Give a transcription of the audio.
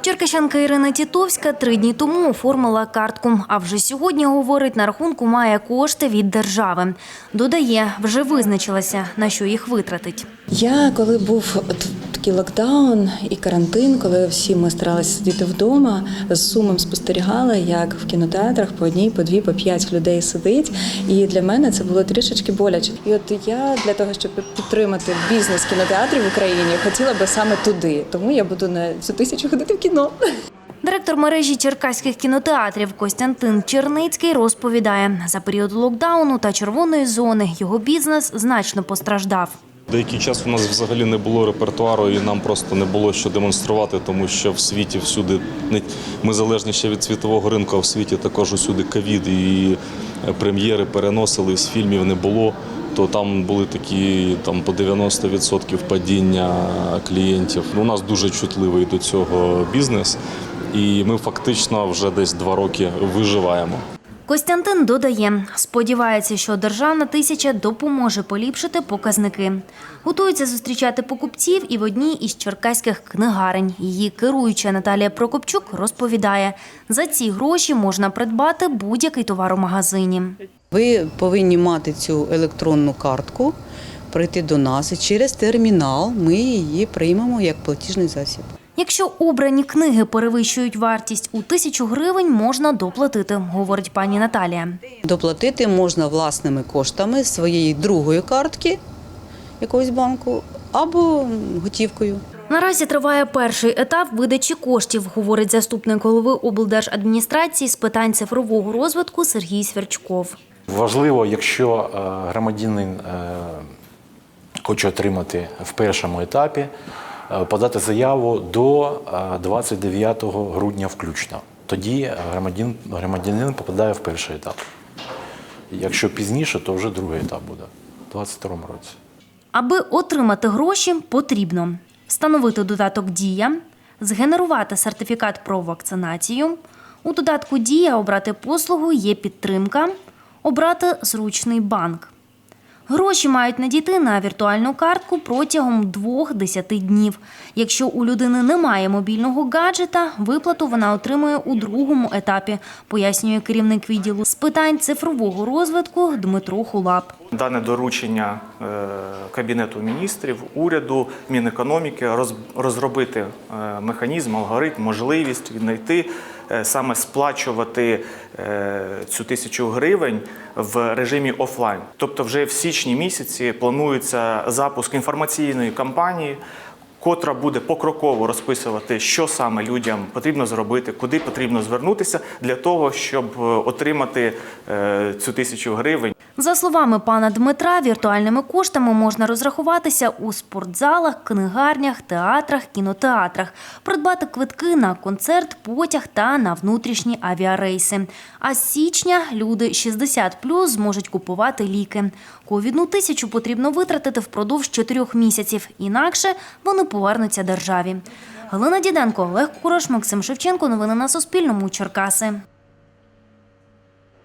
Черкащанка Ірина Тітовська три дні тому оформила картку, а вже сьогодні, говорить, на рахунку має кошти від держави. Додає, вже визначилася, на що їх витратить. Я коли був такий локдаун і карантин, коли всі ми старалися сидіти вдома, з сумом спостерігала, як в кінотеатрах по одній, по дві, по п'ять людей сидить. І для мене це було трішечки боляче. І от я для того, щоб підтримати бізнес кінотеатрів в Україні, хотіла би саме туди. Тому я буду на цю тисячу ходити в кіно. Директор мережі черкаських кінотеатрів Костянтин Черницький розповідає, за період локдауну та червоної зони його бізнес значно постраждав. Деякий час у нас взагалі не було репертуару, і нам просто не було що демонструвати, тому що в світі всюди ми залежні ще від світового ринку, а в світі також усюди ковід і прем'єри переносились, фільмів не було. То там були такі там по 90% падіння клієнтів. Ну, У нас дуже чутливий до цього бізнес, і ми фактично вже десь два роки виживаємо. Костянтин додає, сподівається, що державна тисяча допоможе поліпшити показники. Готується зустрічати покупців і в одній із черкаських книгарень. Її керуюча Наталія Прокопчук розповідає, за ці гроші можна придбати будь-який товар у магазині. Ви повинні мати цю електронну картку, прийти до нас і через термінал ми її приймемо як платіжний засіб. Якщо обрані книги перевищують вартість у тисячу гривень, можна доплатити, говорить пані Наталія. Доплатити можна власними коштами своєї другої картки якогось банку або готівкою. Наразі триває перший етап видачі коштів, говорить заступник голови облдержадміністрації з питань цифрового розвитку Сергій Сверчков. Важливо, якщо е, громадянин е, хоче отримати в першому етапі, подати заяву до е, 29 грудня включно. Тоді громадянин, громадянин попадає в перший етап. Якщо пізніше, то вже другий етап буде у 2022 році. Аби отримати гроші, потрібно встановити додаток Дія, згенерувати сертифікат про вакцинацію. У додатку Дія обрати послугу є підтримка, обрати зручний банк. Гроші мають надійти на віртуальну картку протягом 2-10 днів. Якщо у людини немає мобільного гаджета, виплату вона отримує у другому етапі, пояснює керівник відділу з питань цифрового розвитку Дмитро Хулап. Дане доручення е, Кабінету міністрів, уряду, Мінекономіки роз- розробити е, механізм, алгоритм, можливість віднайти е, саме сплачувати цю тисячу гривень в режимі офлайн. Тобто, вже в січні місяці планується запуск інформаційної кампанії. Котра буде покроково розписувати, що саме людям потрібно зробити, куди потрібно звернутися для того, щоб е, отримати е, цю тисячу гривень. За словами пана Дмитра, віртуальними коштами можна розрахуватися у спортзалах, книгарнях, театрах, кінотеатрах, придбати квитки на концерт, потяг та на внутрішні авіарейси. А з січня люди 60+, зможуть купувати ліки. Ковідну тисячу потрібно витратити впродовж чотирьох місяців, інакше вони повернуться державі. Галина Діденко, Олег Курош, Максим Шевченко. Новини на Суспільному. Черкаси.